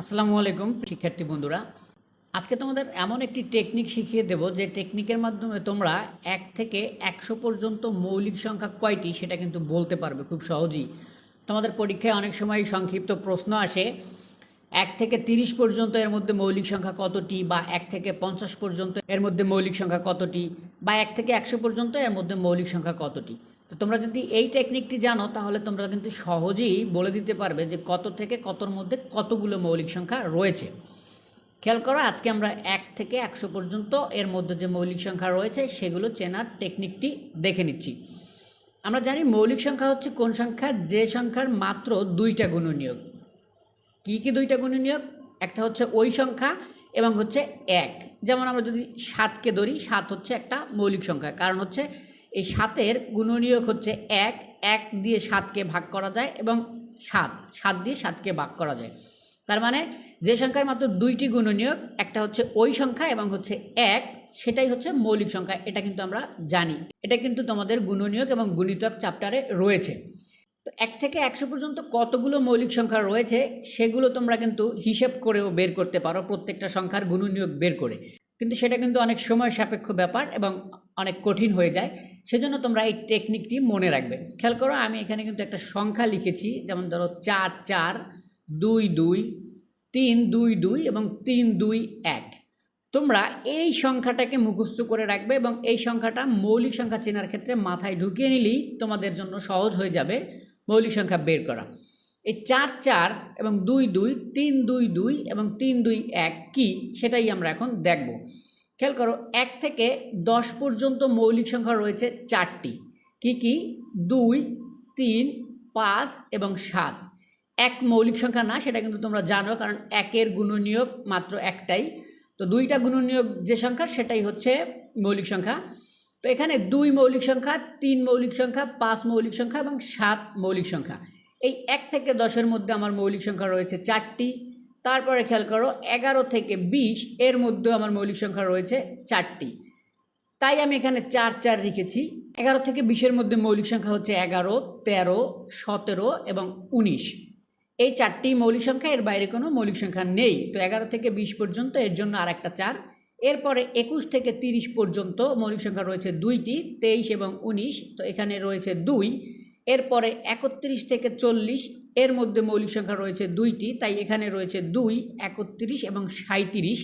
আসসালামু আলাইকুম, শিক্ষার্থী বন্ধুরা। আজকে তোমাদের এমন একটি টেকনিক শিখিয়ে দেব যে টেকনিকের মাধ্যমে তোমরা এক থেকে একশো পর্যন্ত মৌলিক সংখ্যা কয়টি সেটা কিন্তু বলতে পারবে খুব সহজেই। তোমাদের পরীক্ষায় অনেক সময় সংক্ষিপ্ত প্রশ্ন আসে, এক থেকে তিরিশ পর্যন্ত এর মধ্যে মৌলিক সংখ্যা কতটি বা এক থেকে পঞ্চাশ পর্যন্ত এর মধ্যে মৌলিক সংখ্যা কতটি বা এক থেকে একশো পর্যন্ত এর মধ্যে মৌলিক সংখ্যা কতটি। তো তোমরা যদি এই টেকনিকটি জানো, তাহলে তোমরা কিন্তু সহজেই বলে দিতে পারবে যে কত থেকে কতর মধ্যে কতগুলো মৌলিক সংখ্যা রয়েছে। খেয়াল করো, আজকে আমরা এক থেকে একশো পর্যন্ত এর মধ্যে যে মৌলিক সংখ্যা রয়েছে, সেগুলো চেনার টেকনিকটি দেখে নিচ্ছি। আমরা জানি মৌলিক সংখ্যা হচ্ছে কোন সংখ্যা? যে সংখ্যার মাত্র দুইটা গুণনীয়ক। কি কি দুইটা গুণনীয়ক? একটা হচ্ছে ওই সংখ্যা এবং হচ্ছে এক। যেমন আমরা যদি সাতকে ধরি, সাত হচ্ছে একটা মৌলিক সংখ্যা। কারণ হচ্ছে এই সাতের গুণনীয়ক হচ্ছে এক এক দিয়ে সাতকে ভাগ করা যায় এবং সাত সাত দিয়ে সাতকে ভাগ করা যায়। তার মানে যে সংখ্যার মাত্র দুইটি গুণনীয়ক, একটা হচ্ছে ওই সংখ্যা এবং হচ্ছে এক, সেটাই হচ্ছে মৌলিক সংখ্যা, এটা কিন্তু আমরা জানি। এটা কিন্তু তোমাদের গুণনীয়ক এবং গুণিতক চ্যাপ্টারে রয়েছে। তো এক থেকে একশো পর্যন্ত কতগুলো মৌলিক সংখ্যা রয়েছে, সেগুলো তোমরা কিন্তু হিসেব করেও বের করতে পারো, প্রত্যেকটা সংখ্যার গুণনীয়ক বের করে। কিন্তু সেটা কিন্তু অনেক সময় সাপেক্ষ ব্যাপার এবং অনেক কঠিন হয়ে যায়। সেজন্য তোমরা এই টেকনিকটি মনে রাখবে। খেয়াল করো, আমি এখানে কিন্তু একটা সংখ্যা লিখেছি, যেমন ধরো চার চার, দুই দুই, তিন, দুই দুই এবং তিন, দুই, এক। তোমরা এই সংখ্যাটাকে মুখস্থ করে রাখবে এবং এই সংখ্যাটা মৌলিক সংখ্যা চেনার ক্ষেত্রে মাথায় ঢুকিয়ে নিলেই তোমাদের জন্য সহজ হয়ে যাবে মৌলিক সংখ্যা বের করা। এই চার চার এবং দুই দুই, তিন, দুই দুই এবং তিন, দুই, এক কি সেটাই আমরা এখন দেখব। খেয়াল করো, এক থেকে দশ পর্যন্ত মৌলিক সংখ্যা রয়েছে চারটি। কি কি? দুই, তিন, পাঁচ এবং সাত। এক মৌলিক সংখ্যা না, সেটা কিন্তু তোমরা জানো, কারণ একের গুণনীয়ক মাত্র একটাই। তো দুইটা গুণনীয়ক যে সংখ্যা, সেটাই হচ্ছে মৌলিক সংখ্যা। তো এখানে দুই মৌলিক সংখ্যা, তিন মৌলিক সংখ্যা, পাঁচ মৌলিক সংখ্যা এবং সাত মৌলিক সংখ্যা। এই এক থেকে দশের মধ্যে আমার মৌলিক সংখ্যা রয়েছে চারটি। তারপরে খেয়াল করো এগারো থেকে বিশ, এর মধ্যেও আমার মৌলিক সংখ্যা রয়েছে চারটি। তাই আমি এখানে চার চার লিখেছি এগারো থেকে বিশের মধ্যে মৌলিক সংখ্যা হচ্ছে এগারো, তেরো, সতেরো এবং উনিশ। এই চারটি মৌলিক সংখ্যা, এর বাইরে কোনো মৌলিক সংখ্যা নেই। তো এগারো থেকে বিশ পর্যন্ত, এর জন্য আর একটা চার। এরপরে একুশ থেকে তিরিশ পর্যন্ত মৌলিক সংখ্যা রয়েছে দুইটি, তেইশ এবং উনিশ। তো এখানে রয়েছে দুই। এরপরে একত্রিশ থেকে চল্লিশ এর মধ্যে মৌলিক সংখ্যা রয়েছে দুইটি, তাই এখানে রয়েছে দুই, একত্রিশ এবং সাঁত্রিশ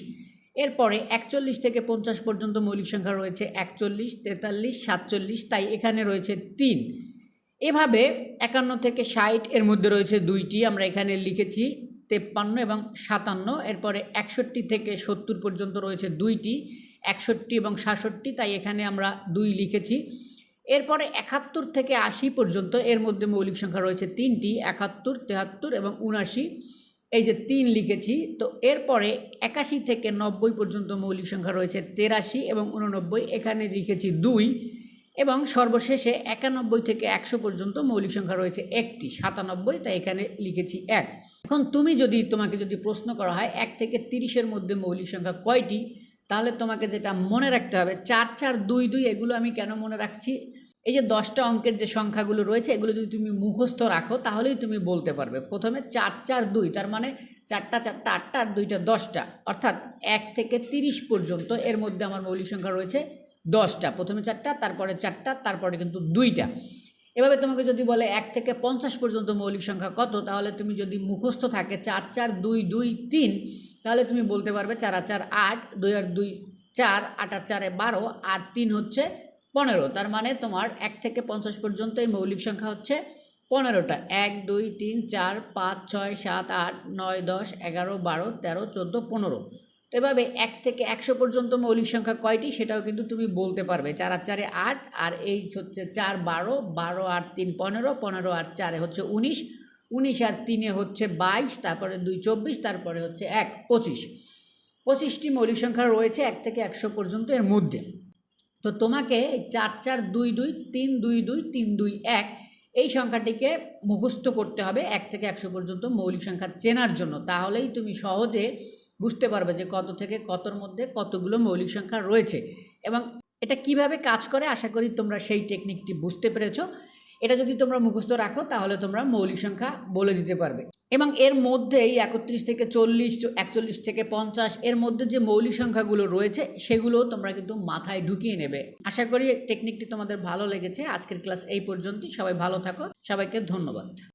এরপরে একচল্লিশ থেকে পঞ্চাশ পর্যন্ত মৌলিক সংখ্যা রয়েছে একচল্লিশ, তেতাল্লিশ, সাতচল্লিশ, তাই এখানে রয়েছে তিন। এভাবে একান্ন থেকে ষাট এর মধ্যে রয়েছে দুইটি, আমরা এখানে লিখেছি তেপ্পান্ন এবং সাতান্ন। এরপরে একষট্টি থেকে সত্তর পর্যন্ত রয়েছে দুইটি, একষট্টি এবং সাতষট্টি, তাই এখানে আমরা দুই লিখেছি। এরপরে একাত্তর থেকে আশি পর্যন্ত এর মধ্যে মৌলিক সংখ্যা রয়েছে তিনটি, একাত্তর, তেহাত্তর এবং উনাশি এই যে তিন লিখেছি, তো এরপরে একাশি থেকে নব্বই পর্যন্ত মৌলিক সংখ্যা রয়েছে তেরাশি এবং উননব্বই। এখানে লিখেছি দুই এবং সর্বশেষে একানব্বই থেকে একশো পর্যন্ত মৌলিক সংখ্যা রয়েছে একটি, সাতানব্বই, তাই এখানে লিখেছি এক। এখন তুমি যদি তোমাকে যদি প্রশ্ন করা হয়, এক থেকে তিরিশের মধ্যে মৌলিক সংখ্যা কয়টি? তাহলে তোমাকে যেটা মনে রাখতে হবে, চার চার, দুই দুই, এগুলো আমি কেন মনে রাখছি? এই যে দশটা অঙ্কের যে সংখ্যাগুলো রয়েছে, এগুলো যদি তুমি মুখস্থ রাখো, তাহলেই তুমি বলতে পারবে। প্রথমে চার চার, দুই, তার মানে চারটা চারটা, আটটা, আর দুইটা দশটা। অর্থাৎ এক থেকে তিরিশ পর্যন্ত এর মধ্যে আমার মৌলিক সংখ্যা রয়েছে দশটা। প্রথমে চারটা, তারপরে চারটা, তারপরে কিন্তু দুইটা। এভাবে তোমাকে যদি বলে এক থেকে পঞ্চাশ পর্যন্ত মৌলিক সংখ্যা কত, তাহলে তুমি যদি মুখস্থ থাকে চার চার, দুই দুই, তিন তাহলে তুমি বলতে পারবে চার আর চার আট, দুই আর দুই চার, আট আর চারে বারো, আর তিন হচ্ছে পনেরো। তার মানে তোমার এক থেকে পঞ্চাশ পর্যন্ত এই মৌলিক সংখ্যা হচ্ছে পনেরোটা। এক, দুই, তিন, চার, পাঁচ, ছয়, সাত, আট, নয়, দশ, এগারো, বারো, তেরো, চোদ্দ, পনেরো। এভাবে এক থেকে একশো পর্যন্ত মৌলিক সংখ্যা কয়টি সেটাও কিন্তু তুমি বলতে পারবে। চার আর চারে আট, আর এই হচ্ছে চার, বারো বারো, আর তিন, পনেরো পনেরো আর চারে হচ্ছে উনিশ উনিশ আর তিনে হচ্ছে বাইশ, তারপরে দুই চব্বিশ, তারপরে হচ্ছে এক, পঁচিশ। পঁচিশটি মৌলিক সংখ্যা রয়েছে এক থেকে একশো পর্যন্ত এর মধ্যে। তো তোমাকে চার চার, দুই দুই, তিন, দুই দুই, তিন, দুই, এক, এই সংখ্যাটিকে মুখস্থ করতে হবে এক থেকে একশো পর্যন্ত মৌলিক সংখ্যা চেনার জন্য। তাহলেই তুমি সহজে বুঝতে পারবে যে কত থেকে কতর মধ্যে কতগুলো মৌলিক সংখ্যা রয়েছে। এবং এটা কীভাবে কাজ করে, আশা করি তোমরা সেই টেকনিকটি বুঝতে পেরেছ। এটা যদি তোমরা মুখস্থ রাখো, তাহলে তোমরা মৌলিক সংখ্যা বলে দিতে পারবে। এবং এর মধ্যেই একত্রিশ থেকে চল্লিশ, একচল্লিশ থেকে পঞ্চাশ, এর মধ্যে যে মৌলিক সংখ্যাগুলো রয়েছে, সেগুলো তোমরা কিন্তু মাথায় ঢুকিয়ে নেবে। আশা করি টেকনিকটি তোমাদের ভালো লেগেছে। আজকের ক্লাস এই পর্যন্ত সবাই ভালো থাকো। সবাইকে ধন্যবাদ।